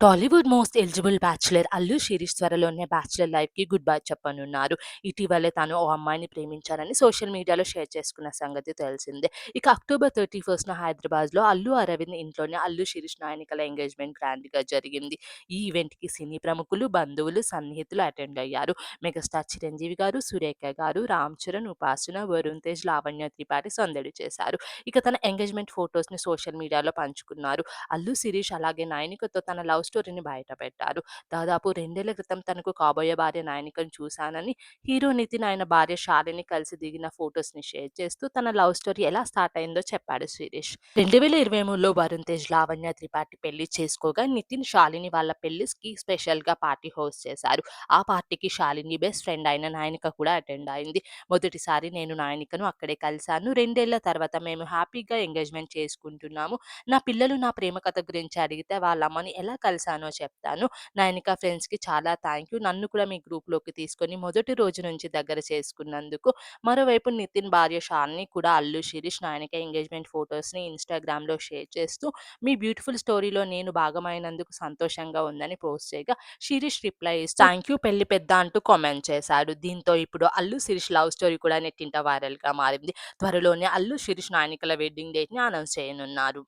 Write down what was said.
Tollywood most eligible bachelor Allu Sirish త్వరలోనే bachelor లైఫ్‌కి good bye చెప్పనున్నారు. ఇటీవలే తాను ఓ అమ్మాయిని ప్రేమించారని సోషల్ మీడియాలో షేర్ చేసుకున్న సంగతి తెలిసిందే. ఇక అక్టోబర్ 31న హైదరాబాద్‌లో అల్లు అరవింద్ ఇంట్లోనే అల్లు శిరీష్ నాయనికల ఎంగేజ్‌మెంట్ గ్రాండ్‌గా జరిగింది. ఈ ఈవెంట్‌కి సినీ ప్రముఖులు, బంధువులు, సన్నిహితులు అటెండ్ అయ్యారు. మెగాస్టార్ చిరంజీవి గారు, సురేఖ గారు, రామ్ చరణ్, ఉపాసన, వరుణ్ తేజ్, లావణ్య త్రిపాఠి సందడి చేశారు. ఇక తన ఎంగేజ్‌మెంట్ ఫొటోస్ని సోషల్ మీడియాలో పంచుకున్నారు. అల్లు శిరీష్ అలాగే నాయనికతో తన లవ్ స్టోరీని బయటపెట్టారు. దాదాపు రెండేళ్ళ క్రితం తనకు కాబోయే భార్య నాయనికను చూశానని, హీరో నితిన్ ఆయన భార్య శాలిని కలిసి దిగిన ఫోటోస్‌ని షేర్ చేస్తూ తన లవ్ స్టోరీ ఎలా స్టార్ట్ అయిందో చెప్పాడు శిరీష్. 2023లో వరుణ్ తేజ్, లావణ్య త్రిపాఠి పెళ్ళి చేసుకోగా నితిన్, శాలిని వాళ్ళ పెళ్ళికి స్పెషల్‌గా పార్టీ హోస్ట్ చేశారు. ఆ పార్టీకి శాలిని బెస్ట్ ఫ్రెండ్ అయిన నాయనిక కూడా అటెండ్ అయింది. మొదటిసారి నేను నాయనికను అక్కడే కలిశాను. రెండేళ్ళ తర్వాత మేము హ్యాపీగా ఎంగేజ్‌మెంట్ చేసుకుంటున్నాము. నా పిల్లలు నా ప్రేమ కథ గురించి అడిగితే వాళ్ళమ్మని ఎలా కలిసి కలిశానో చెప్తాను. నయనిక ఫ్రెండ్స్‌కి చాలా థ్యాంక్ యూ నన్ను కూడా మీ గ్రూప్‌లోకి తీసుకొని మొదటి రోజు నుంచి దగ్గర చేసుకున్నందుకు. మరోవైపు నితిన్ భార్య షాన్ని కూడా అల్లు శిరీష్, నాయనిక ఎంగేజ్‌మెంట్ ఫోటోస్‌ని ఇన్‌స్టాగ్రామ్‌లో షేర్ చేస్తూ మీ బ్యూటిఫుల్ స్టోరీలో నేను భాగమైనందుకు సంతోషంగా ఉందని పోస్ట్ చేయగా శిరీష్ రిప్లై ఇస్తూ యూ పెళ్ళి పెద్ద అంటూ కామెంట్ చేశాడు. దీంతో ఇప్పుడు అల్లు శిరీష్ లవ్ స్టోరీ కూడా నెట్టింట వైరల్‌గా మారింది. త్వరలోనే అల్లు శిరీష్, నాయనికల వెడ్డింగ్ డేట్‌ని అనౌన్స్ చేయనున్నారు.